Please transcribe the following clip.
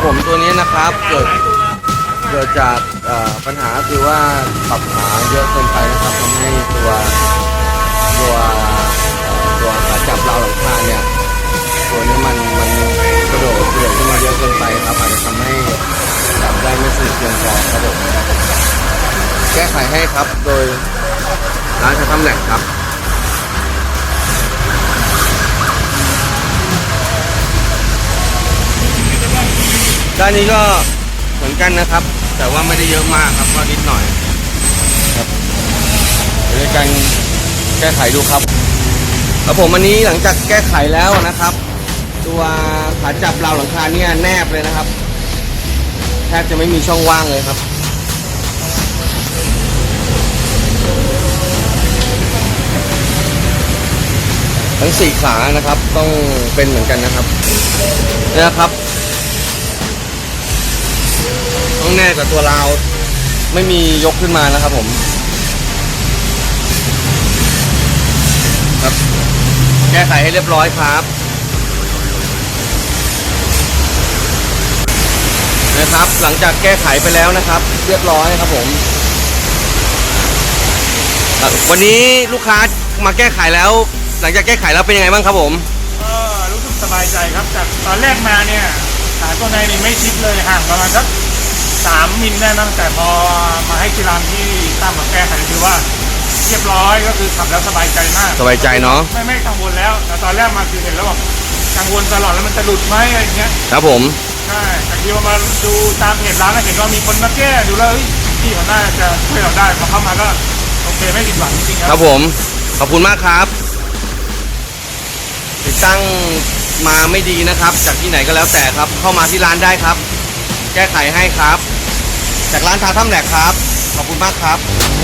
ตัวนี้นะครับเกิดเกิดจากปัญหาคือว่าปรับขาเยอะเกินไปนะครับทำให้ตัวตัวตัวขาจับราวหลังคาเนี่ยตัวนี้มันมันกระโดดเดือดขึ้นมาเยอะเกินไปครับอาจจะทำให้จับได้ไม่สนิทเพียงพอครับผมแก้ไขให้ครับโดยร้านชาทำแหลกครับ ด้านนี้ก็เหมือนกันนะครับ แต่ว่าไม่ได้เยอะมากครับก็นิดหน่อยครับเดี๋ยวกันแก้ไขดูครับแล้วผมอันนี้หลังจากแก้ไขแล้วนะครับ ตัวขาจับราวหลังคาเนี่ยแนบเลยนะครับแทบจะไม่มีช่องว่างเลยครับทั้งสี่ขานะครับต้องเป็นเหมือนกันนะครับเนี่ยนะครับ แน่กับตัวราวไม่มียกขึ้นมานะครับผมครับแก้ไขให้เรียบร้อยครับนะครับ หลังจากแก้ไขไปแล้วนะครับ เรียบร้อยครับผม วันนี้ลูกค้ามาแก้ไขแล้ว หลังจากแก้ไขแล้วเป็นยังไงบ้างครับผมก็รู้สึกสบายใจครับจากตอนแรกมาเนี่ยขาตัวในนี่ไม่ชิดเลยห่างประมาณสัก สามมิลได้มั้งแต่พอมาให้กีฬานที่ตั้งมาแก้ไขคือว่าเรียบร้อยก็คือขับแล้วสบายใจมากสบายใจเนาะไม่ไม่กังวลแล้วแต่ตอนแรกมาคือเห็นแล้วแบบกังวลตลอดแล้วมันจะหลุดไหมอะไรอย่างเงี้ยครับผมใช่แต่ที่ว่ามาดูตามเพจร้านก็เห็นว่ามีคนมาแก้ดูแล้วเฮ้ยพี่เขาน่าจะช่วยเราได้พอเข้ามาก็โอเคไม่ผิดหวังจริงๆคครัรับบผมขอบคุณมากครับ ติดตั้งมาไม่ดีนะครับ จากที่ไหนก็แล้วแต่ครับ เข้ามาที่ร้านได้ครับ แก้ไขให้ครับ จากร้านทาถ้ำแหลกครับ ขอบคุณมากครับ